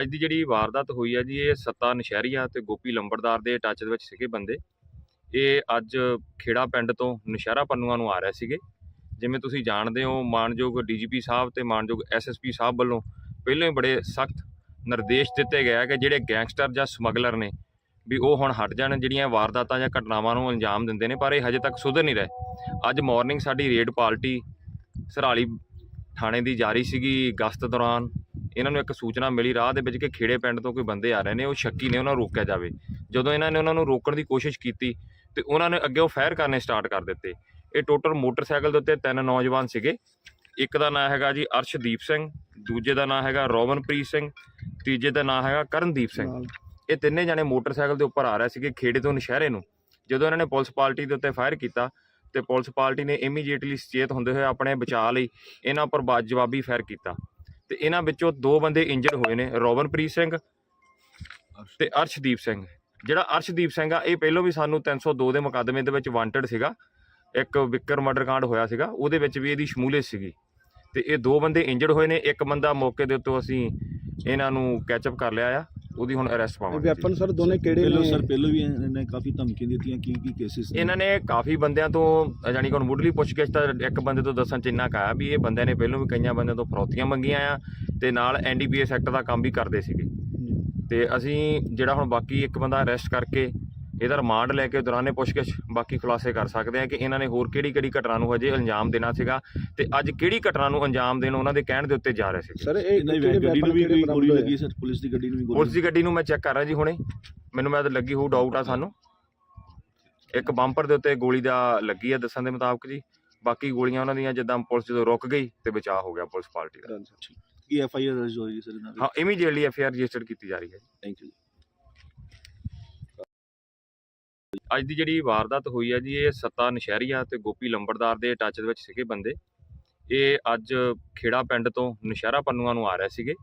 ਅੱਜ ਦੀ ਜਿਹੜੀ ਵਾਰਦਾਤ ਹੋਈ ਹੈ ਜੀ, ਇਹ ਸੱਤਾ ਨਸ਼ਹਿਰੀਆ ਤੇ ਗੋਪੀ ਲੰਬੜਦਾਰ ਦੇ ਟੱਚ ਦੇ ਵਿੱਚ ਸੀਗੇ ਬੰਦੇ। ਇਹ ਅੱਜ ਖੇੜਾ ਪਿੰਡ ਤੋਂ ਨਸ਼ਹਿਰਾ ਪੰਨੂਆਂ ਨੂੰ ਆ ਰਹੇ ਸੀਗੇ। ਜਿਵੇਂ ਤੁਸੀਂ ਜਾਣਦੇ ਹੋ, ਮਾਨਯੋਗ ਡੀਜੀਪੀ ਸਾਹਿਬ ਤੇ ਮਾਨਯੋਗ ਐਸਐਸਪੀ ਸਾਹਿਬ ਵੱਲੋਂ ਪਹਿਲਾਂ ਹੀ ਬੜੇ ਸਖਤ ਨਿਰਦੇਸ਼ ਦਿੱਤੇ ਗਏ ਕਿ ਜਿਹੜੇ ਗੈਂਗਸਟਰ ਜਾਂ ਸਮਗਲਰ ਨੇ ਵੀ ਉਹ ਹੁਣ ਹਟ ਜਾਣ, ਜਿਹੜੀਆਂ ਵਾਰਦਾਤਾਂ ਜਾਂ ਘਟਨਾਵਾਂ ਨੂੰ ਅੰਜਾਮ ਦਿੰਦੇ ਨੇ, ਪਰ ਇਹ ਹਜੇ ਤੱਕ ਸੁਧਰ ਨਹੀਂ ਰਹੇ। ਅੱਜ ਮਾਰਨਿੰਗ ਸਾਡੀ ਰੇਡ ਪਾਰਟੀ ਸਰਾਲੀ ਥਾਣੇ ਦੀ ਜਾਰੀ ਸੀਗੀ ਗਸ਼ਤ ਦੌਰਾਨ। ਇਹਨਾਂ ਨੂੰ ਇੱਕ ਸੂਚਨਾ ਮਿਲੀ ਰਾਹ ਦੇ ਵਿੱਚ ਕਿ ਖੇੜੇ ਪਿੰਡ ਤੋਂ ਕੋਈ ਬੰਦੇ ਆ ਰਹੇ ਨੇ ਉਹ ਸ਼ੱਕੀ ਨੇ ਉਹਨਾਂ ਨੂੰ ਰੋਕਿਆ ਜਾਵੇ। ਜਦੋਂ ਇਹਨਾਂ ਨੇ ਉਹਨਾਂ ਨੂੰ ਰੋਕਣ ਦੀ ਕੋਸ਼ਿਸ਼ ਕੀਤੀ ਤੇ ਉਹਨਾਂ ਨੇ ਅੱਗੇ ਉਹ ਫਾਇਰ ਕਰਨੇ ਸਟਾਰਟ ਕਰ ਦਿੱਤੇ। ਇਹ ਟੋਟਲ ਮੋਟਰਸਾਈਕਲ ਦੇ ਉੱਤੇ ਤਿੰਨ ਨੌਜਵਾਨ ਸੀਗੇ। ਇੱਕ ਦਾ ਨਾਮ ਹੈਗਾ ਜੀ ਅਰਸ਼ਦੀਪ ਸਿੰਘ ਦੂਜੇ ਦਾ ਨਾਮ ਹੈਗਾ ਰੋਵਨਪ੍ਰੀਤ ਸਿੰਘ ਤੀਜੇ ਦਾ ਨਾਮ ਹੈਗਾ ਕਰਨਦੀਪ ਸਿੰਘ। ਇਹ ਤਿੰਨੇ ਜਣੇ ਮੋਟਰਸਾਈਕਲ ਦੇ ਉੱਪਰ ਆ ਰਹੇ ਸੀਗੇ ਖੇੜੇ ਤੋਂ ਨਸ਼ਹਿਰੇ ਨੂੰ। ਜਦੋਂ ਇਹਨਾਂ ਨੇ ਪੁਲਿਸ ਪਾਰਟੀ ਦੇ ਉੱਤੇ ਫਾਇਰ ਕੀਤਾ ਤੇ ਪੁਲਿਸ ਪਾਰਟੀ ਨੇ ਇਮੀਡੀਏਟਲੀ ਸੁਚੇਤ ਹੁੰਦੇ ਹੋਏ ਆਪਣੇ ਬਚਾਅ ਲਈ ਇਹਨਾਂ ਉੱਪਰ ਬਾਜ ਜਵਾਬੀ ਫਾਇਰ ਕੀਤਾ। ਤੇ ਇਹਨਾਂ ਵਿੱਚੋਂ ਦੋ ਬੰਦੇ ਇੰਜਰਡ ਹੋਏ ਨੇ, ਰੋਬਨਪ੍ਰੀਤ ਸਿੰਘ ਤੇ ਅਰਸ਼ਦੀਪ ਸਿੰਘ। ਜਿਹੜਾ ਅਰਸ਼ਦੀਪ ਸਿੰਘ ਆ, ਇਹ ਪਹਿਲਾਂ ਵੀ ਸਾਨੂੰ 302 ਦੇ ਮੁਕੱਦਮੇ ਦੇ ਵਿੱਚ ਵਾਂਟਡ ਸੀਗਾ। ਇੱਕ ਵਿਕਰ ਮਰਡਰ ਕਾਂਡ ਹੋਇਆ ਸੀਗਾ, ਉਹਦੇ ਵਿੱਚ ਵੀ ਇਹਦੀ ਸ਼ਮੂਲੀਅਤ ਸੀਗੀ। ਤੇ ਇਹ ਦੋ ਬੰਦੇ ਇੰਜਰਡ ਹੋਏ ਨੇ, ਇੱਕ ਬੰਦਾ ਮੌਕੇ ਦੇ ਉੱਤੇ ਅਸੀਂ ਇਹਨਾਂ ਨੂੰ ਕੈਚਅਪ ਕਰ ਲਿਆ ਆ। ਉਹਦੀ ਹੁਣ ਅਰੈਸਟ ਪਾਵਾਂਗੇ ਵੈਪਨ ਸਰ ਦੋਨੇ ਕਿਹੜੇ ਪਹਿਲਾਂ ਨੇ? ਸਰ ਪਹਿਲਾਂ ਵੀ ਇਹਨੇ ਕਾਫੀ ਧਮਕੀਆਂ ਦਿੱਤੀਆਂ ਕੀ ਕੀ ਕੇਸਿਸ ਇਹਨਾਂ ਨੇ ਕਾਫੀ ਬੰਦਿਆਂ ਤੋਂ ਯਾਨੀ ਕਿ ਹੁਣ ਮੁੱਢਲੀ ਪੁੱਛਗਿੱਛ ਤਾਂ ਇੱਕ ਬੰਦੇ ਤੋਂ ਦੱਸਣ ਚ ਇੰਨਾ ਕੁ ਆਇਆ ਵੀ ਇਹ ਬੰਦਿਆਂ ਨੇ ਪਹਿਲਾਂ ਵੀ ਕਈਆਂ ਬੰਦਿਆਂ ਤੋਂ ਫਰੌਤੀਆਂ ਮੰਗੀਆਂ ਆ ਤੇ ਨਾਲ ਐਨਡੀਪੀਐਸ ਐਕਟ ਦਾ ਕੰਮ ਵੀ ਕਰਦੇ ਸੀਗੇ। ਤੇ ਅਸੀਂ ਜਿਹੜਾ ਹੁਣ ਬਾਕੀ ਇੱਕ ਬੰਦਾ ਅਰੈਸਟ ਕਰਕੇ ਇਹਦਾ ਰਿਮਾਂਡ ਲੈ ਕੇ ਦੌਰਾਨੇ ਪੁੱਛਗਿੱਛ ਬਾਕੀ ਖੁਲਾਸੇ ਕਰ ਸਕਦੇ ਆ ਕਿ ਇਹਨਾਂ ਨੇ ਹੋਰ ਕਿਹੜੀ ਕਿਹੜੀ ਘਟਨਾ ਨੂੰ ਹਜੇ ਅੰਜਾਮ ਦੇਣਾ ਸੀਗਾ ਤੇ ਅੱਜ ਕਿਹੜੀ ਘਟਨਾ ਨੂੰ ਅੰਜਾਮ ਦੇਣ ਉਹਨਾਂ ਦੇ ਕਹਿਣ ਦੇ ਉੱਤੇ ਜਾ ਰਹੇ ਸੀਗੇ। ਸਰ ਇਹ ਗੱਡੀ ਨੂੰ ਵੀ ਕੋਈ ਗੋਲੀ ਲੱਗੀ ਸਰ ਪੁਲਿਸ ਦੀ ਗੱਡੀ ਨੂੰ ਵੀ ਗੋਲੀ ਪੁਲਿਸ ਦੀ ਗੱਡੀ ਨੂੰ ਮੈਂ ਚੈੱਕ ਕਰ ਰਿਹਾ ਜੀ ਹੁਣੇ। ਮੈਨੂੰ ਮੈਂ ਤਾਂ ਲੱਗੀ ਹੋਊ ਡਾਊਟ ਆ ਸਾਨੂੰ। ਇੱਕ ਬੰਪਰ ਦੇ ਉੱਤੇ ਗੋਲੀ ਦਾ ਲੱਗੀ ਆ ਦੱਸਣ ਦੇ ਮੁਤਾਬਕ ਜੀ। ਬਾਕੀ ਗੋਲੀਆਂ ਉਹਨਾਂ ਦੀਆਂ ਜਿੱਦਾਂ ਪੁਲਿਸ ਜਦੋਂ ਰੁਕ ਗਈ ਤੇ ਬਚਾਅ ਹੋ ਗਿਆ ਪੁਲਿਸ ਪਾਰਟੀ ਦਾ? ਕੀ ਐਫ ਆਈ ਆਰ ਦਰਜ ਹੋਈ ਸਰ ਹਾਂ immediately F I R register ਕੀਤੀ ਜਾ ਰਹੀ ਹੈ ਥੈਂਕ ਯੂ ਅੱਜ ਦੀ ਜਿਹੜੀ ਵਾਰਦਾਤ ਹੋਈ ਹੈ ਜੀ, ਇਹ ਸੱਤਾ ਨਸ਼ਹਿਰੀਆ ਤੇ ਗੋਪੀ ਲੰਬੜਦਾਰ ਦੇ ਟੱਚ ਦੇ ਵਿੱਚ ਸੀਗੇ ਬੰਦੇ। ਇਹ ਅੱਜ ਖੇੜਾ ਪਿੰਡ ਤੋਂ ਨਸ਼ਹਿਰਾ ਪੰਨੂਆਂ ਨੂੰ ਆ ਰਹੇ ਸੀਗੇ।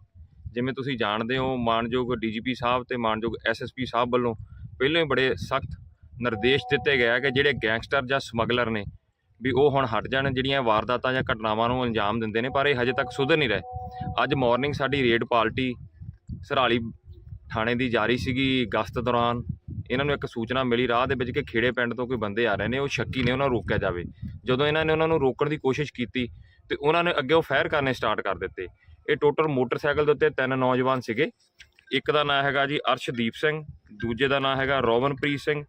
ਜਿਵੇਂ ਤੁਸੀਂ ਜਾਣਦੇ ਹੋ, ਮਾਨਯੋਗ ਡੀਜੀਪੀ ਸਾਹਿਬ ਤੇ ਮਾਨਯੋਗ ਐਸਐਸਪੀ ਸਾਹਿਬ ਵੱਲੋਂ ਪਹਿਲਾਂ ਹੀ ਬੜੇ ਸਖਤ ਨਿਰਦੇਸ਼ ਦਿੱਤੇ ਗਏ ਕਿ ਜਿਹੜੇ ਗੈਂਗਸਟਰ ਜਾਂ ਸਮਗਲਰ ਨੇ ਵੀ ਉਹ ਹੁਣ ਹਟ ਜਾਣ, ਜਿਹੜੀਆਂ ਵਾਰਦਾਤਾਂ ਜਾਂ ਘਟਨਾਵਾਂ ਨੂੰ ਅੰਜਾਮ ਦਿੰਦੇ ਨੇ, ਪਰ ਇਹ ਹਜੇ ਤੱਕ ਸੁਧਰ ਨਹੀਂ ਰਹੇ। ਅੱਜ ਮਾਰਨਿੰਗ ਸਾਡੀ ਰੇਡ ਪਾਰਟੀ ਸਰਾਲੀ ਥਾਣੇ ਦੀ ਜਾਰੀ ਸੀਗੀ ਗਸ਼ਤ ਦੌਰਾਨ। ਇਹਨਾਂ ਨੂੰ ਇੱਕ ਸੂਚਨਾ ਮਿਲੀ ਰਾਹ ਦੇ ਵਿੱਚ ਕਿ ਖੇੜੇ ਪਿੰਡ ਤੋਂ ਕੋਈ ਬੰਦੇ ਆ ਰਹੇ ਨੇ ਉਹ ਸ਼ੱਕੀ ਨੇ ਉਹਨਾਂ ਨੂੰ ਰੋਕਿਆ ਜਾਵੇ। ਜਦੋਂ ਇਹਨਾਂ ਨੇ ਉਹਨਾਂ ਨੂੰ ਰੋਕਣ ਦੀ ਕੋਸ਼ਿਸ਼ ਕੀਤੀ ਤੇ ਉਹਨਾਂ ਨੇ ਅੱਗੇ ਉਹ ਫਾਇਰ ਕਰਨੇ ਸਟਾਰਟ ਕਰ ਦਿੱਤੇ। ਇਹ ਟੋਟਲ ਮੋਟਰਸਾਈਕਲ ਦੇ ਉੱਤੇ ਤਿੰਨ ਨੌਜਵਾਨ ਸੀਗੇ। ਇੱਕ ਦਾ ਨਾਮ ਹੈਗਾ ਜੀ ਅਰਸ਼ਦੀਪ ਸਿੰਘ ਦੂਜੇ ਦਾ ਨਾਮ ਹੈਗਾ ਰੋਵਨਪ੍ਰੀਤ ਸਿੰਘ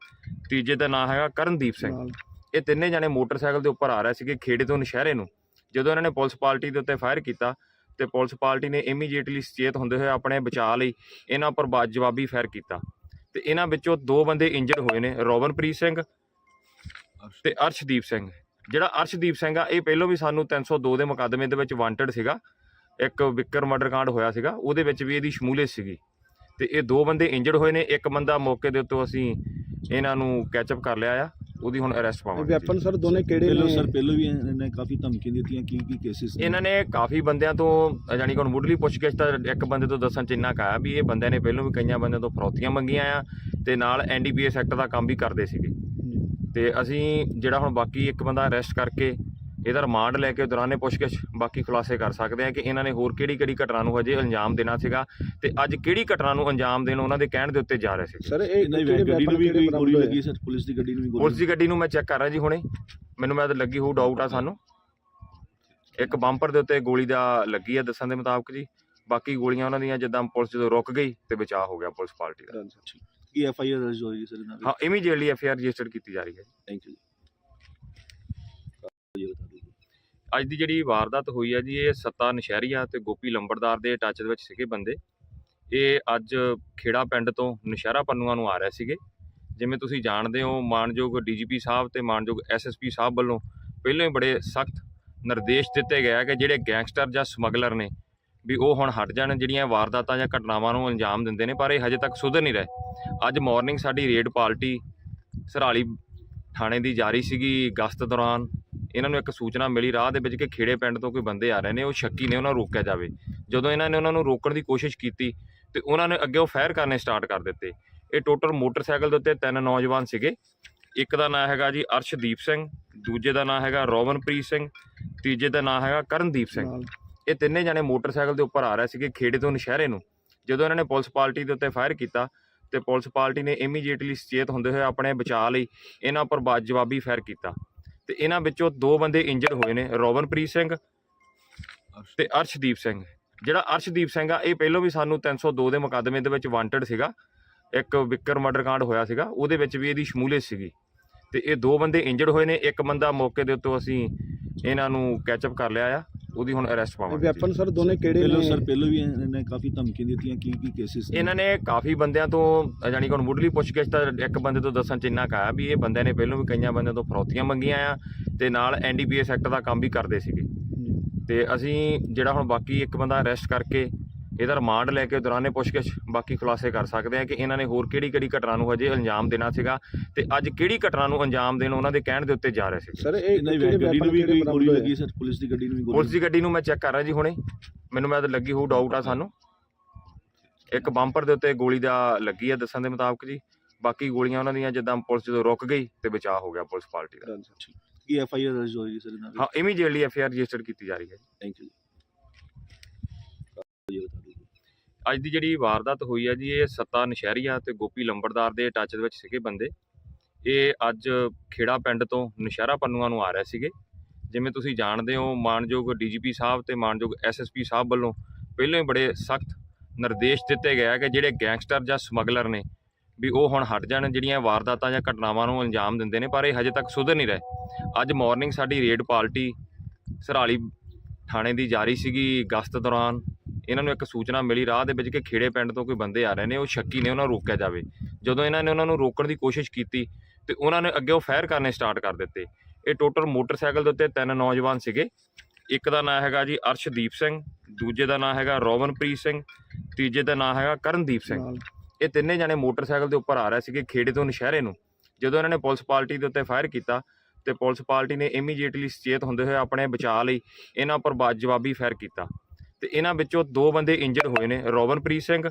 ਤੀਜੇ ਦਾ ਨਾਮ ਹੈਗਾ ਕਰਨਦੀਪ ਸਿੰਘ। ਇਹ ਤਿੰਨੇ ਜਣੇ ਮੋਟਰਸਾਈਕਲ ਦੇ ਉੱਪਰ ਆ ਰਹੇ ਸੀਗੇ ਖੇੜੇ ਤੋਂ ਨਸ਼ਹਿਰੇ ਨੂੰ। ਜਦੋਂ ਇਹਨਾਂ ਨੇ ਪੁਲਿਸ ਪਾਰਟੀ ਦੇ ਉੱਤੇ ਫਾਇਰ ਕੀਤਾ ਤੇ ਪੁਲਿਸ ਪਾਰਟੀ ਨੇ ਇਮੀਡੀਏਟਲੀ ਸੁਚੇਤ ਹੁੰਦੇ ਹੋਏ ਆਪਣੇ ਬਚਾਅ ਲਈ ਇਹਨਾਂ ਉੱਪਰ ਬਾਜ ਜਵਾਬੀ ਫਾਇਰ ਕੀਤਾ। ਤੇ ਇਹਨਾਂ ਵਿੱਚੋਂ ਦੋ ਬੰਦੇ ਇੰਜਰਡ ਹੋਏ ਨੇ ਰੋਬਨਪ੍ਰੀਤ ਸਿੰਘ ਤੇ ਅਰਸ਼ਦੀਪ ਸਿੰਘ। ਜਿਹੜਾ ਅਰਸ਼ਦੀਪ ਸਿੰਘ ਆ, ਇਹ ਪਹਿਲਾਂ ਵੀ ਸਾਨੂੰ 302 ਦੇ ਮੁਕੱਦਮੇ ਦੇ ਵਿੱਚ ਵਾਂਟਡ ਸੀਗਾ। ਇੱਕ ਵਿਕਰ ਮਰਡਰ ਕਾਂਡ ਹੋਇਆ ਸੀਗਾ, ਉਹਦੇ ਵਿੱਚ ਵੀ ਇਹਦੀ ਸ਼ਮੂਲੀਅਤ ਸੀਗੀ। ਤੇ ਇਹ ਦੋ ਬੰਦੇ ਇੰਜਰਡ ਹੋਏ ਨੇ, ਇੱਕ ਬੰਦਾ ਮੌਕੇ ਦੇ ਉੱਤੇ ਅਸੀਂ ਇਹਨਾਂ ਨੂੰ ਕੈਚਅਪ ਕਰ ਲਿਆ ਆ। ਉਹਦੀ ਹੁਣ ਅਰੈਸਟ ਪਾਵਾਂਗੇ ਜੀ। ਵੈਪਨ ਸਰ ਦੋਨੇ ਕਿਹੜੇ ਪਹਿਲਾਂ ਨੇ? ਸਰ ਪਹਿਲਾਂ ਵੀ ਇਹਨੇ ਕਾਫੀ ਧਮਕੀਆਂ ਦਿੱਤੀਆਂ ਕੀ ਕੀ ਕੇਸਿਸ ਇਹਨਾਂ ਨੇ ਕਾਫੀ ਬੰਦਿਆਂ ਤੋਂ ਯਾਨੀ ਕਿ ਹੁਣ ਮੁੱਢਲੀ ਪੁੱਛਗਿੱਛ ਤਾਂ ਇੱਕ ਬੰਦੇ ਤੋਂ ਦੱਸਣ ਚ ਇੰਨਾ ਕੁ ਆਇਆ ਵੀ ਇਹ ਬੰਦਿਆਂ ਨੇ ਪਹਿਲਾਂ ਵੀ ਕਈਆਂ ਬੰਦਿਆਂ ਤੋਂ ਫਰੌਤੀਆਂ ਮੰਗੀਆਂ ਆ ਤੇ ਨਾਲ ਐਨਡੀਪੀਐਸ ਐਕਟ ਦਾ ਕੰਮ ਵੀ ਕਰਦੇ ਸੀਗੇ। ਤੇ ਅਸੀਂ ਜਿਹੜਾ ਹੁਣ ਬਾਕੀ ਇੱਕ ਬੰਦਾ ਅਰੈਸਟ ਕਰਕੇ ਇਹਦਾ ਰਿਮਾਂਡ ਲੈ ਕੇ ਦੌਰਾਨੇ ਪੁੱਛਗਿੱਛ ਬਾਕੀ ਖੁਲਾਸੇ ਕਰ ਸਕਦੇ ਆ ਕਿ ਇਹਨਾਂ ਨੇ ਹੋਰ ਕਿਹੜੀ ਕਿਹੜੀ ਘਟਨਾ ਨੂੰ ਹਜੇ ਅੰਜਾਮ ਦੇਣਾ ਸੀਗਾ ਤੇ ਅੱਜ ਕਿਹੜੀ ਘਟਨਾ ਨੂੰ ਅੰਜਾਮ ਦੇਣ ਉਹਨਾਂ ਦੇ ਕਹਿਣ ਦੇ ਉੱਤੇ ਜਾ ਰਹੇ ਸੀਗੇ। ਸਰ ਇਹ ਗੱਡੀ ਨੂੰ ਵੀ ਕੋਈ ਗੋਲੀ ਹੋਏ? ਲੱਗੀ ਸਰ? ਪੁਲਿਸ ਦੀ ਗੱਡੀ ਨੂੰ ਵੀ ਪੁਲਿਸ ਗੋਲੀ ਦੀ ਗੱਡੀ ਨੂੰ ਮੈਂ ਚੈੱਕ ਕਰ ਰਿਹਾ ਜੀ ਹੁਣੇ। ਮੈਨੂੰ ਮੈਂ ਤਾਂ ਲੱਗੀ ਹੋਊ ਡਾਊਟ ਆ ਸਾਨੂੰ। ਇੱਕ ਬੰਪਰ ਦੇ ਉੱਤੇ ਗੋਲੀ ਦਾ ਲੱਗੀ ਆ ਦੱਸਣ ਦੇ ਮੁਤਾਬਕ ਜੀ। ਬਾਕੀ ਗੋਲੀਆਂ ਉਹਨਾਂ ਦੀਆਂ ਜਿੱਦਾਂ ਪੁਲਿਸ ਜਦੋਂ ਰੁਕ ਗਈ ਤੇ ਬਚਾਅ ਹੋ ਗਿਆ ਪੁਲਿਸ ਪਾਰਟੀ ਦਾ। ਕੀ ਐਫ ਆਈ ਆਰ ਦਰਜ ਹੋਈ ਸਰ ਹਾਂ immediately F I R register ਕੀਤੀ ਜਾ ਰਹੀ ਹੈ ਥੈਂਕ ਯੂ ਅੱਜ ਦੀ ਜਿਹੜੀ ਵਾਰਦਾਤ ਹੋਈ ਹੈ ਜੀ, ਇਹ ਸੱਤਾ ਨਸ਼ਹਿਰੀਆ ਤੇ ਗੋਪੀ ਲੰਬੜਦਾਰ ਦੇ ਟੱਚ ਦੇ ਵਿੱਚ ਸੀਗੇ ਬੰਦੇ। ਇਹ ਅੱਜ ਖੇੜਾ ਪਿੰਡ ਤੋਂ ਨਸ਼ਹਿਰਾ ਪੰਨੂਆਂ ਨੂੰ ਆ ਰਹੇ ਸੀਗੇ। ਜਿਵੇਂ ਤੁਸੀਂ ਜਾਣਦੇ ਹੋ, ਮਾਨਯੋਗ ਡੀਜੀਪੀ ਸਾਹਿਬ ਤੇ ਮਾਨਯੋਗ ਐਸਐਸਪੀ ਸਾਹਿਬ ਵੱਲੋਂ ਪਹਿਲਾਂ ਹੀ ਬੜੇ ਸਖਤ ਨਿਰਦੇਸ਼ ਦਿੱਤੇ ਗਏ ਕਿ ਜਿਹੜੇ ਗੈਂਗਸਟਰ ਜਾਂ ਸਮਗਲਰ ਨੇ ਵੀ ਉਹ ਹੁਣ ਹਟ ਜਾਣ, ਜਿਹੜੀਆਂ ਵਾਰਦਾਤਾਂ ਜਾਂ ਘਟਨਾਵਾਂ ਨੂੰ ਅੰਜਾਮ ਦਿੰਦੇ ਨੇ, ਪਰ ਇਹ ਹਜੇ ਤੱਕ ਸੁਧਰ ਨਹੀਂ ਰਹੇ। ਅੱਜ ਮਾਰਨਿੰਗ ਸਾਡੀ ਰੇਡ ਪਾਰਟੀ ਸਰਾਲੀ ਥਾਣੇ ਦੀ ਜਾਰੀ ਸੀਗੀ ਗਸ਼ਤ ਦੌਰਾਨ। ਇਹਨਾਂ ਨੂੰ ਇੱਕ ਸੂਚਨਾ ਮਿਲੀ ਰਾਹ ਦੇ ਵਿੱਚ ਕਿ ਖੇੜੇ ਪਿੰਡ ਤੋਂ ਕੋਈ ਬੰਦੇ ਆ ਰਹੇ ਨੇ ਉਹ ਸ਼ੱਕੀ ਨੇ ਉਹਨਾਂ ਨੂੰ ਰੋਕਿਆ ਜਾਵੇ। ਜਦੋਂ ਇਹਨਾਂ ਨੇ ਉਹਨਾਂ ਨੂੰ ਰੋਕਣ ਦੀ ਕੋਸ਼ਿਸ਼ ਕੀਤੀ ਤੇ ਉਹਨਾਂ ਨੇ ਅੱਗੇ ਉਹ ਫਾਇਰ ਕਰਨੇ ਸਟਾਰਟ ਕਰ ਦਿੱਤੇ। ਇਹ ਟੋਟਲ ਮੋਟਰਸਾਈਕਲ ਦੇ ਉੱਤੇ ਤਿੰਨ ਨੌਜਵਾਨ ਸੀਗੇ। ਇੱਕ ਦਾ ਨਾਮ ਹੈਗਾ ਜੀ ਅਰਸ਼ਦੀਪ ਸਿੰਘ ਦੂਜੇ ਦਾ ਨਾਮ ਹੈਗਾ ਰੋਵਨਪ੍ਰੀਤ ਸਿੰਘ ਤੀਜੇ ਦਾ ਨਾਮ ਹੈਗਾ ਕਰਨਦੀਪ ਸਿੰਘ। ਇਹ ਤਿੰਨੇ ਜਣੇ ਮੋਟਰਸਾਈਕਲ ਦੇ ਉੱਪਰ ਆ ਰਹੇ ਸੀਗੇ ਖੇੜੇ ਤੋਂ ਨਸ਼ਹਿਰੇ ਨੂੰ। ਜਦੋਂ ਇਹਨਾਂ ਨੇ ਪੁਲਿਸ ਪਾਰਟੀ ਦੇ ਉੱਤੇ ਫਾਇਰ ਕੀਤਾ ਤੇ ਪੁਲਿਸ ਪਾਰਟੀ ਨੇ ਇਮੀਡੀਏਟਲੀ ਸੁਚੇਤ ਹੁੰਦੇ ਹੋਏ ਆਪਣੇ ਬਚਾਅ ਲਈ ਇਹਨਾਂ ਉੱਪਰ ਬਾਜ ਜਵਾਬੀ ਫਾਇਰ ਕੀਤਾ। ਤੇ ਇਹਨਾਂ ਵਿੱਚੋਂ ਦੋ ਬੰਦੇ ਇੰਜਰਡ ਹੋਏ ਨੇ, ਰੋਬਨਪ੍ਰੀਤ ਸਿੰਘ ਤੇ ਅਰਸ਼ਦੀਪ ਸਿੰਘ। ਜਿਹੜਾ ਅਰਸ਼ਦੀਪ ਸਿੰਘ ਆ, ਇਹ ਪਹਿਲਾਂ ਵੀ ਸਾਨੂੰ 302 ਦੇ ਮੁਕੱਦਮੇ ਦੇ ਵਿੱਚ ਵਾਂਟਡ ਸੀਗਾ। ਇੱਕ ਵਿਕਰ ਮਰਡਰ ਕਾਂਡ ਹੋਇਆ ਸੀਗਾ, ਉਹਦੇ ਵਿੱਚ ਵੀ ਇਹਦੀ ਸ਼ਮੂਲੀਅਤ ਸੀਗੀ। ਤੇ ਇਹ ਦੋ ਬੰਦੇ ਇੰਜਰਡ ਹੋਏ ਨੇ, ਇੱਕ ਬੰਦਾ ਮੌਕੇ ਦੇ ਉੱਤੇ ਅਸੀਂ ਇਹਨਾਂ ਨੂੰ ਕੈਚਅਪ ਕਰ ਲਿਆ ਆ। ਉਹਦੀ ਹੁਣ ਅਰੈਸਟ ਪਾਵਾਂਗੇ। ਵੈਪਨ ਸਰ ਦੋਨੇ ਕਿਹੜੇ ਪਹਿਲਾਂ ਨੇ? ਸਰ ਪਹਿਲਾਂ ਵੀ ਇਹਨੇ ਕਾਫੀ ਧਮਕੀਆਂ ਦਿੱਤੀਆਂ ਕੀ ਕੀ ਕੇਸਿਸ ਇਹਨਾਂ ਨੇ ਕਾਫੀ ਬੰਦਿਆਂ ਤੋਂ ਜਾਣੀ ਕਿ ਹੁਣ ਮੁੱਢਲੀ ਪੁੱਛਗਿੱਛ ਤਾਂ ਇੱਕ ਬੰਦੇ ਤੋਂ ਦੱਸਣ ਚ ਇੰਨਾ ਕੁ ਆਇਆ ਵੀ ਇਹ ਬੰਦਿਆਂ ਨੇ ਪਹਿਲਾਂ ਵੀ ਕਈਆਂ ਬੰਦਿਆਂ ਤੋਂ ਫਰੌਤੀਆਂ ਮੰਗੀਆਂ ਆ ਤੇ ਨਾਲ ਐਨਡੀਪੀਐਸ ਐਕਟ ਦਾ ਕੰਮ ਵੀ ਕਰਦੇ ਸੀਗੇ। ਤੇ ਅਸੀਂ ਜਿਹੜਾ ਹੁਣ ਬਾਕੀ ਇੱਕ ਬੰਦਾ ਅਰੈਸਟ ਕਰਕੇ ਇਹਦਾ ਰਿਮਾਂਡ ਲੈ ਕੇ ਦੌਰਾਨੇ ਪੁੱਛਗਿੱਛ ਬਾਕੀ ਖੁਲਾਸੇ ਕਰ ਸਕਦੇ ਆ ਕਿ ਇਹਨਾਂ ਨੇ ਹੋਰ ਕਿਹੜੀ ਕਿਹੜੀ ਘਟਨਾ ਨੂੰ ਹਜੇ ਅੰਜਾਮ ਦੇਣਾ ਸੀਗਾ ਤੇ ਅੱਜ ਕਿਹੜੀ ਘਟਨਾ ਨੂੰ ਅੰਜਾਮ ਦੇਣ ਉਹਨਾਂ ਦੇ ਕਹਿਣ ਦੇ ਉੱਤੇ ਜਾ ਰਹੇ ਸੀ ਸਰ ਇਹ ਇਹਨਾਂ ਦੀ ਕਿਹੜੇ ਗੱਡੀ ਨੂੰ ਵੈਪਨ ਵੀ ਕਿਹੜੇ ਕੋਈ ਬਰਾਮਦ ਗੋਲੀ ਹੋਏ? ਲੱਗੀ ਸਰ ਪੁਲਿਸ ਦੀ ਗੱਡੀ ਨੂੰ ਵੀ ਗੋਲੀ ਪੁਲਿਸ ਦੀ ਗੱਡੀ ਨੂੰ ਮੈਂ ਚੈੱਕ ਕਰ ਰਿਹਾ ਜੀ ਹੁਣੇ ਮੈਨੂੰ ਮੈਂ ਤਾਂ ਲੱਗੀ ਹੋਊ ਡਾਊਟ ਆ ਸਾਨੂੰ। ਇੱਕ ਬੰਪਰ ਦੇ ਉੱਤੇ ਗੋਲੀ ਦਾ ਲੱਗੀ ਆ ਦੱਸਣ ਦੇ ਮੁਤਾਬਕ ਜੀ ਬਾਕੀ ਗੋਲੀਆਂ ਉਹਨਾਂ ਦੀਆਂ ਜਿੱਦਾਂ ਪੁਲਿਸ ਜਦੋਂ ਰੁਕ ਗਈ ਤੇ ਬਚਾਅ ਹੋ ਗਿਆ ਪੁਲਿਸ ਪਾਰਟੀ ਦਾ। ਕੀ ਐਫ ਆਈ ਆਰ ਦਰਜ ਹੋਈ ਸਰ ਇਹਨਾਂ ਦੀ? ਹਾਂ immediately F I R register ਕੀਤੀ ਜਾ ਰਹੀ ਹੈ ਥੈਂਕ ਯੂ ਜੀ। ਬਤਾ ਦਿਓ ਅੱਜ ਦੀ ਜਿਹੜੀ ਵਾਰਦਾਤ ਹੋਈ ਹੈ ਜੀ, ਇਹ ਸੱਤਾ ਨਸ਼ਹਿਰੀਆ ਤੇ ਗੋਪੀ ਲੰਬੜਦਾਰ ਦੇ ਟੱਚ ਦੇ ਵਿੱਚ ਸੀਗੇ ਬੰਦੇ। ਇਹ ਅੱਜ ਖੇੜਾ ਪਿੰਡ ਤੋਂ ਨਸ਼ਹਿਰਾ ਪੰਨੂਆਂ ਨੂੰ ਆ ਰਹੇ ਸੀਗੇ। ਜਿਵੇਂ ਤੁਸੀਂ ਜਾਣਦੇ ਹੋ, ਮਾਨਯੋਗ ਡੀਜੀਪੀ ਸਾਹਿਬ ਤੇ ਮਾਨਯੋਗ ਐਸਐਸਪੀ ਸਾਹਿਬ ਵੱਲੋਂ ਪਹਿਲਾਂ ਹੀ ਬੜੇ ਸਖਤ ਨਿਰਦੇਸ਼ ਦਿੱਤੇ ਗਏ ਆ ਕਿ ਜਿਹੜੇ ਗੈਂਗਸਟਰ ਜਾਂ ਸਮਗਲਰ ਨੇ ਵੀ ਉਹ ਹੁਣ ਹਟ ਜਾਣ, ਜਿਹੜੀਆਂ ਵਾਰਦਾਤਾਂ ਜਾਂ ਘਟਨਾਵਾਂ ਨੂੰ ਅੰਜਾਮ ਦਿੰਦੇ ਨੇ, ਪਰ ਇਹ ਹਜੇ ਤੱਕ ਸੁਧਰ ਨਹੀਂ ਰਹੇ। ਅੱਜ ਮਾਰਨਿੰਗ ਸਾਡੀ ਰੇਡ ਪਾਰਟੀ ਸਰਾਲੀ ਥਾਣੇ ਦੀ ਜਾਰੀ ਸੀਗੀ ਗਸ਼ਤ ਦੌਰਾਨ ਇਹਨਾਂ ਨੂੰ ਇੱਕ ਸੂਚਨਾ ਮਿਲੀ ਰਾਹ ਦੇ ਵਿੱਚ ਕਿ ਖੇੜੇ ਪਿੰਡ ਤੋਂ ਕੋਈ ਬੰਦੇ ਆ ਰਹੇ ਨੇ ਉਹ ਸ਼ੱਕੀ ਨੇ ਉਹਨਾਂ ਨੂੰ ਰੋਕਿਆ ਜਾਵੇ। ਜਦੋਂ ਇਹਨਾਂ ਨੇ ਉਹਨਾਂ ਨੂੰ ਰੋਕਣ ਦੀ ਕੋਸ਼ਿਸ਼ ਕੀਤੀ ਤੇ ਉਹਨਾਂ ਨੇ ਅੱਗੇ ਉਹ ਫਾਇਰ ਕਰਨੇ ਸਟਾਰਟ ਕਰ ਦਿੱਤੇ। ਇਹ ਟੋਟਲ ਮੋਟਰਸਾਈਕਲ ਦੇ ਉੱਤੇ ਤਿੰਨ ਨੌਜਵਾਨ ਸੀਗੇ। ਇੱਕ ਦਾ ਨਾਮ ਹੈਗਾ ਜੀ ਅਰਸ਼ਦੀਪ ਸਿੰਘ ਦੂਜੇ ਦਾ ਨਾਮ ਹੈਗਾ ਰੋਵਨਪ੍ਰੀਤ ਸਿੰਘ ਤੀਜੇ ਦਾ ਨਾਮ ਹੈਗਾ ਕਰਨਦੀਪ ਸਿੰਘ। ਇਹ ਤਿੰਨੇ ਜਣੇ ਮੋਟਰਸਾਈਕਲ ਦੇ ਉੱਪਰ ਆ ਰਹੇ ਸੀਗੇ ਖੇੜੇ ਤੋਂ ਨਸ਼ਹਿਰੇ ਨੂੰ। ਜਦੋਂ ਇਹਨਾਂ ਨੇ ਪੁਲਿਸ ਪਾਰਟੀ ਦੇ ਉੱਤੇ ਫਾਇਰ ਕੀਤਾ ਤੇ ਪੁਲਿਸ ਪਾਰਟੀ ਨੇ ਇਮੀਡੀਏਟਲੀ ਸੁਚੇਤ ਹੁੰਦੇ ਹੋਏ ਆਪਣੇ ਬਚਾਅ ਲਈ ਇਹਨਾਂ ਉੱਪਰ ਬਾਜ ਜਵਾਬੀ ਫਾਇਰ ਕੀਤਾ। ਤੇ ਇਹਨਾਂ ਵਿੱਚੋਂ ਦੋ ਬੰਦੇ ਇੰਜਰ ਹੋਏ ਨੇ ਰੋਬਨਪ੍ਰੀਤ ਸਿੰਘ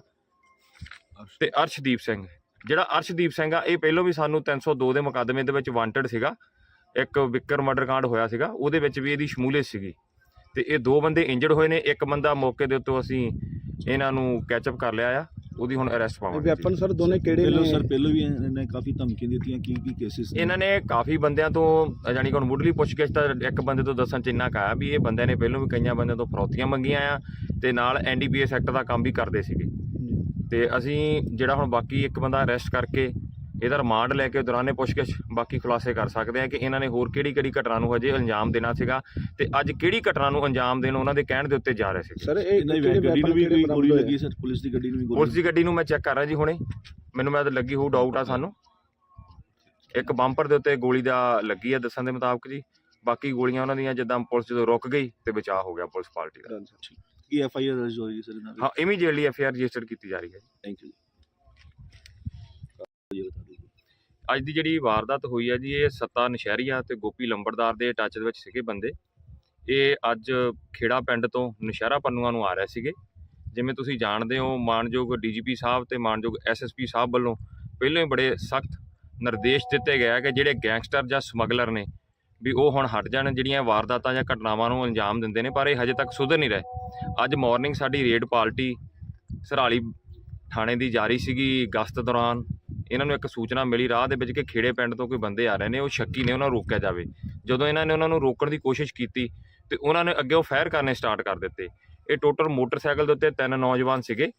ਤੇ ਅਰਸ਼ਦੀਪ ਸਿੰਘ। ਜਿਹੜਾ ਅਰਸ਼ਦੀਪ ਸਿੰਘ ਆ, ਇਹ ਪਹਿਲਾਂ ਵੀ ਸਾਨੂੰ 302 ਦੇ ਮੁਕੱਦਮੇ ਦੇ ਵਿੱਚ ਵਾਂਟਡ ਸੀਗਾ। ਇੱਕ ਵਿਕਰ ਮਰਡਰ ਕਾਂਡ ਹੋਇਆ ਸੀਗਾ, ਉਹਦੇ ਵਿੱਚ ਵੀ ਇਹਦੀ ਸ਼ਮੂਲੀਅਤ ਸੀਗੀ। ਤੇ ਇਹ ਦੋ ਬੰਦੇ ਇੰਜਰਡ ਹੋਏ ਨੇ, ਇੱਕ ਬੰਦਾ ਮੌਕੇ ਦੇ ਉੱਤੇ ਅਸੀਂ ਇਹਨਾਂ ਨੂੰ ਕੈਚਅਪ ਕਰ ਲਿਆ ਆ। ਉਹਦੀ ਹੁਣ ਅਰੈਸਟ ਪਾਵਾਂਗੇ। ਵੈਪਨ ਸਰ ਦੋਨੇ ਕਿਹੜੇ ਪਹਿਲਾਂ ਨੇ? ਸਰ ਪਹਿਲਾਂ ਵੀ ਇਹਨੇ ਕਾਫੀ ਧਮਕੀਆਂ ਦਿੱਤੀਆਂ ਕੀ ਕੀ ਕੇਸਿਸ ਇਹਨਾਂ ਨੇ ਕਾਫੀ ਬੰਦਿਆਂ ਤੋਂ ਅ, ਜਾਣੀ ਕਿ ਹੁਣ ਮੁੱਢਲੀ ਪੁੱਛਗਿੱਛ ਤਾਂ ਇੱਕ ਬੰਦੇ ਤੋਂ ਦੱਸਣ ਚ ਇੰਨਾ ਕੁ ਆਇਆ ਵੀ ਇਹ ਬੰਦਿਆਂ ਨੇ ਪਹਿਲਾਂ ਵੀ ਕਈਆਂ ਬੰਦਿਆਂ ਤੋਂ ਫਰੌਤੀਆਂ ਮੰਗੀਆਂ ਆ ਤੇ ਨਾਲ ਐਨਡੀਪੀਐਸ ਐਕਟ ਦਾ ਕੰਮ ਵੀ ਕਰਦੇ ਸੀਗੇ। ਤੇ ਅਸੀਂ ਜਿਹੜਾ ਹੁਣ ਬਾਕੀ ਇੱਕ ਬੰਦਾ ਅਰੈਸਟ ਕਰਕੇ ਇਹਦਾ ਰਿਮਾਂਡ ਲੈ ਕੇ ਦੌਰਾਨੇ ਪੁੱਛਗਿੱਛ ਬਾਕੀ ਖੁਲਾਸੇ ਕਰ ਸਕਦੇ ਆ ਕਿ ਇਹਨਾਂ ਨੇ ਹੋਰ ਕਿਹੜੀ ਕਿਹੜੀ ਘਟਨਾ ਨੂੰ ਹਜੇ ਅੰਜਾਮ ਦੇਣਾ ਸੀਗਾ ਤੇ ਅੱਜ ਕਿਹੜੀ ਘਟਨਾ ਨੂੰ ਅੰਜਾਮ ਦੇਣ ਉਹਨਾਂ ਦੇ ਕਹਿਣ ਦੇ ਉੱਤੇ ਜਾ ਰਹੇ ਸੀ ਸਰ ਇਹ ਗੱਡੀ ਨੂੰ ਵੀ ਕੋਈ ਗੋਲੀ? ਲੱਗੀ ਸਰ? ਪੁਲਿਸ ਦੀ ਗੱਡੀ ਨੂੰ ਵੀ ਪੁਲਿਸ ਗੋਲੀ ਦੀ ਗੱਡੀ ਨੂੰ ਮੈਂ ਚੈੱਕ ਕਰ ਰਿਹਾ ਜੀ ਹੁਣੇ। ਮੈਨੂੰ ਮੈਂ ਤਾਂ ਲੱਗੀ ਹੋਊ ਡਾਊਟ ਆ ਸਾਨੂੰ। ਇੱਕ ਬੰਪਰ ਦੇ ਉੱਤੇ ਗੋਲੀ ਦਾ ਲੱਗੀ ਆ ਦੱਸਣ ਦੇ ਮੁਤਾਬਕ ਜੀ। ਬਾਕੀ ਗੋਲੀਆਂ ਉਹਨਾਂ ਦੀਆਂ ਜਿੱਦਾਂ ਪੁਲਿਸ ਜਦੋਂ ਰੁਕ ਗਈ ਤੇ ਬਚਾਅ ਹੋ ਗਿਆ ਪੁਲਿਸ ਪਾਰਟੀ ਦਾ। ਕੀ ਐਫ ਆਈ ਆਰ ਹੋਈ ਸਰ ਹਾਂ immediately F I R register ਕੀਤੀ ਜਾ ਰਹੀ ਹੈ ਥੈਂਕ ਯੂ ਅੱਜ ਦੀ ਜਿਹੜੀ ਵਾਰਦਾਤ ਹੋਈ ਹੈ ਜੀ, ਇਹ ਸੱਤਾ ਨਸ਼ਹਿਰੀਆ ਤੇ ਗੋਪੀ ਲੰਬੜਦਾਰ ਦੇ ਟੱਚ ਦੇ ਵਿੱਚ ਸੀਗੇ ਬੰਦੇ। ਇਹ ਅੱਜ ਖੇੜਾ ਪਿੰਡ ਤੋਂ ਨਸ਼ਹਿਰਾ ਪੰਨੂਆਂ ਨੂੰ ਆ ਰਹੇ ਸੀਗੇ। ਜਿਵੇਂ ਤੁਸੀਂ ਜਾਣਦੇ ਹੋ, ਮਾਨਯੋਗ ਡੀਜੀਪੀ ਸਾਹਿਬ ਤੇ ਮਾਨਯੋਗ ਐਸਐਸਪੀ ਸਾਹਿਬ ਵੱਲੋਂ ਪਹਿਲਾਂ ਹੀ ਬੜੇ ਸਖਤ ਨਿਰਦੇਸ਼ ਦਿੱਤੇ ਗਏ ਕਿ ਜਿਹੜੇ ਗੈਂਗਸਟਰ ਜਾਂ ਸਮਗਲਰ ਨੇ ਵੀ ਉਹ ਹੁਣ ਹਟ ਜਾਣ, ਜਿਹੜੀਆਂ ਵਾਰਦਾਤਾਂ ਜਾਂ ਘਟਨਾਵਾਂ ਨੂੰ ਅੰਜਾਮ ਦਿੰਦੇ ਨੇ, ਪਰ ਇਹ ਹਜੇ ਤੱਕ ਸੁਧਰ ਨਹੀਂ ਰਹੇ। ਅੱਜ ਮਾਰਨਿੰਗ ਸਾਡੀ ਰੇਡ ਪਾਰਟੀ ਸਰਾਲੀ ਥਾਣੇ ਦੀ ਜਾਰੀ ਸੀਗੀ ਗਸ਼ਤ ਦੌਰਾਨ। ਇਹਨਾਂ ਨੂੰ ਇੱਕ ਸੂਚਨਾ ਮਿਲੀ ਰਾਹ ਦੇ ਵਿੱਚ ਕਿ ਖੇੜੇ ਪਿੰਡ ਤੋਂ ਕੋਈ ਬੰਦੇ ਆ ਰਹੇ ਨੇ ਉਹ ਸ਼ੱਕੀ ਨੇ ਉਹਨਾਂ ਨੂੰ ਰੋਕਿਆ ਜਾਵੇ। ਜਦੋਂ ਇਹਨਾਂ ਨੇ ਉਹਨਾਂ ਨੂੰ ਰੋਕਣ ਦੀ ਕੋਸ਼ਿਸ਼ ਕੀਤੀ ਤੇ ਉਹਨਾਂ ਨੇ ਅੱਗੇ ਉਹ ਫਾਇਰ ਕਰਨੇ ਸਟਾਰਟ ਕਰ ਦਿੱਤੇ। ਇਹ ਟੋਟਲ ਮੋਟਰਸਾਈਕਲ ਦੇ ਉੱਤੇ ਤਿੰਨ ਨੌਜਵਾਨ ਸੀਗੇ।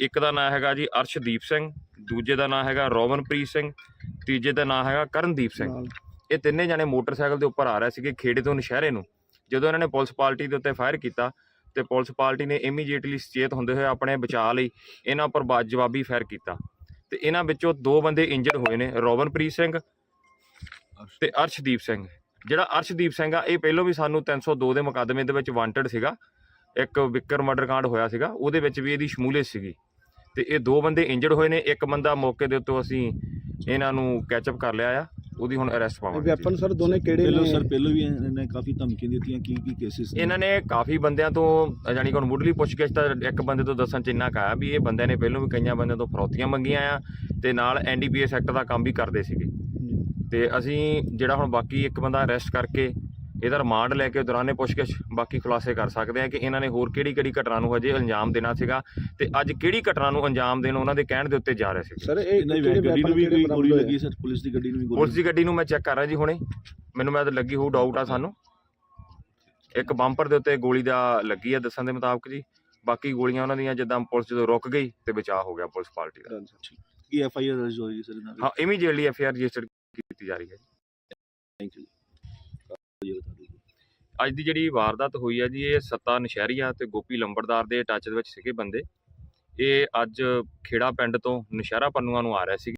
ਇੱਕ ਦਾ ਨਾਮ ਹੈਗਾ ਜੀ ਅਰਸ਼ਦੀਪ ਸਿੰਘ ਦੂਜੇ ਦਾ ਨਾਮ ਹੈਗਾ ਰੋਵਨਪ੍ਰੀਤ ਸਿੰਘ ਤੀਜੇ ਦਾ ਨਾਮ ਹੈਗਾ ਕਰਨਦੀਪ ਸਿੰਘ। ਇਹ ਤਿੰਨੇ ਜਣੇ ਮੋਟਰਸਾਈਕਲ ਦੇ ਉੱਪਰ ਆ ਰਹੇ ਸੀਗੇ ਖੇੜੇ ਤੋਂ ਨਸ਼ਹਿਰੇ ਨੂੰ। ਜਦੋਂ ਇਹਨਾਂ ਨੇ ਪੁਲਿਸ ਪਾਰਟੀ ਦੇ ਉੱਤੇ ਫਾਇਰ ਕੀਤਾ ਤੇ ਪੁਲਿਸ ਪਾਰਟੀ ਨੇ ਇਮੀਡੀਏਟਲੀ ਸੁਚੇਤ ਹੁੰਦੇ ਹੋਏ ਆਪਣੇ ਬਚਾਅ ਲਈ ਇਹਨਾਂ ਉੱਪਰ ਬਾਜ ਜਵਾਬੀ ਫਾਇਰ ਕੀਤਾ। ਤੇ ਇਹਨਾਂ ਵਿੱਚੋਂ ਦੋ ਬੰਦੇ ਇੰਜਰਡ ਹੋਏ ਨੇ, ਰੋਬਨਪ੍ਰੀਤ ਸਿੰਘ ਤੇ ਅਰਸ਼ਦੀਪ ਸਿੰਘ। ਜਿਹੜਾ ਅਰਸ਼ਦੀਪ ਸਿੰਘ ਆ, ਇਹ ਪਹਿਲਾਂ ਵੀ ਸਾਨੂੰ 302 ਦੇ ਮੁਕੱਦਮੇ ਦੇ ਵਿੱਚ ਵਾਂਟਡ ਸੀਗਾ। ਇੱਕ ਵਿਕਰ ਮਰਡਰ ਕਾਂਡ ਹੋਇਆ ਸੀਗਾ, ਉਹਦੇ ਵਿੱਚ ਵੀ ਇਹਦੀ ਸ਼ਮੂਲੀਅਤ ਸੀਗੀ। ਤੇ ਇਹ ਦੋ ਬੰਦੇ ਇੰਜਰਡ ਹੋਏ ਨੇ, ਇੱਕ ਬੰਦਾ ਮੌਕੇ ਦੇ ਉੱਤੇ ਅਸੀਂ ਇਹਨਾਂ ਨੂੰ ਕੈਚਅਪ ਕਰ ਲਿਆ ਆ। ਉਹਦੀ ਹੁਣ ਅਰੈਸਟ ਪਾਵਾਂਗੇ ਜੀ। ਵੈਪਨ ਸਰ ਦੋਨੇ ਕਿਹੜੇ ਪਹਿਲਾਂ ਨੇ? ਸਰ ਪਹਿਲਾਂ ਵੀ ਇਹਨੇ ਕਾਫੀ ਧਮਕੀਆਂ ਦਿੱਤੀਆਂ ਕੀ ਕੀ ਕੇਸਿਸ ਇਹਨਾਂ ਨੇ ਕਾਫੀ ਬੰਦਿਆਂ ਤੋਂ ਅ, ਜਾਣੀ ਕਿ ਹੁਣ ਮੁੱਢਲੀ ਪੁੱਛਗਿੱਛ ਤਾਂ ਇੱਕ ਬੰਦੇ ਤੋਂ ਦੱਸਣ ਚ ਇੰਨਾ ਕੁ ਆਇਆ ਵੀ ਇਹ ਬੰਦਿਆਂ ਨੇ ਪਹਿਲਾਂ ਵੀ ਕਈਆਂ ਬੰਦਿਆਂ ਤੋਂ ਫਰੌਤੀਆਂ ਮੰਗੀਆਂ ਆ ਤੇ ਨਾਲ ਐਨਡੀਪੀਐਸ ਐਕਟ ਦਾ ਕੰਮ ਵੀ ਕਰਦੇ ਸੀਗੇ। ਤੇ ਅਸੀਂ ਜਿਹੜਾ ਹੁਣ ਬਾਕੀ ਇੱਕ ਬੰਦਾ ਅਰੈਸਟ ਕਰਕੇ ਇਹਦਾ ਰਿਮਾਂਡ ਲੈ ਕੇ ਦੌਰਾਨੇ ਪੁੱਛਗਿੱਛ। ਬਾਕੀ ਖੁਲਾਸੇ ਕਰ ਸਕਦੇ ਆ ਕਿ ਇਹਨਾਂ ਨੇ ਹੋਰ ਕਿਹੜੀ ਕਿਹੜੀ ਘਟਨਾ ਨੂੰ ਹਜੇ ਅੰਜਾਮ ਦੇਣਾ ਸੀਗਾ ਤੇ ਅੱਜ ਕਿਹੜੀ ਘਟਨਾ ਨੂੰ ਅੰਜਾਮ ਦੇਣ ਉਹਨਾਂ ਦੇ ਕਹਿਣ ਦੇ ਉੱਤੇ ਜਾ ਰਹੇ ਸੀ। ਸਰ ਇਹ ਇਹਨਾਂ ਦੀ ਕਿਹੜੇ ਗੱਡੀ ਨੂੰ weapon ਵੀ ਕੋਈ ਗੋਲੀ? ਲੱਗੀ ਸਰ? ਪੁਲਿਸ ਦੀ ਗੱਡੀ ਨੂੰ ਵੀ ਗੋਲੀ ਪੁਲਿਸ ਦੀ ਗੱਡੀ ਨੂੰ ਮੈਂ ਚੈੱਕ ਕਰ ਰਿਹਾ ਜੀ ਹੁਣੇ। ਮੈਨੂੰ ਮੈਂ ਤਾਂ ਲੱਗੀ ਹੋਊ ਡਾਊਟ ਆ ਸਾਨੂੰ। ਇੱਕ ਬੰਪਰ ਦੇ ਉੱਤੇ ਗੋਲੀ ਦਾ ਲੱਗੀ ਆ ਦੱਸਣ ਦੇ ਮੁਤਾਬਕ ਜੀ। ਬਾਕੀ ਗੋਲੀਆਂ ਉਹਨਾਂ ਦੀਆਂ ਜਿੱਦਾਂ ਪੁਲਿਸ ਜਦੋਂ ਰੁਕ ਗਈ ਤੇ ਬਚਾਅ ਹੋ ਗਿਆ ਪੁਲਿਸ ਪਾਰਟੀ ਦਾ. ਕੀ ਐਫ ਆਈ ਆਰ ਦਰਜ ਹੋਈ ਸਰ ਹਾਂ ਇਮੀਡੀਏਟਲੀ ਐਫ ਆਰ ਰਜਿਸਟਰ ਕੀਤੀ ਜਾ ਰਹੀ ਹੈ ਥੈਂਕ ਯੂ ਅੱਜ ਦੀ ਜਿਹੜੀ ਵਾਰਦਾਤ ਹੋਈ ਹੈ ਜੀ, ਇਹ ਸੱਤਾ ਨਸ਼ਹਿਰੀਆ ਤੇ ਗੋਪੀ ਲੰਬੜਦਾਰ ਦੇ ਟੱਚ ਦੇ ਵਿੱਚ ਸੀਗੇ ਬੰਦੇ। ਇਹ ਅੱਜ ਖੇੜਾ ਪਿੰਡ ਤੋਂ ਨਸ਼ਹਿਰਾ ਪੰਨੂਆਂ ਨੂੰ ਆ ਰਹੇ ਸੀ।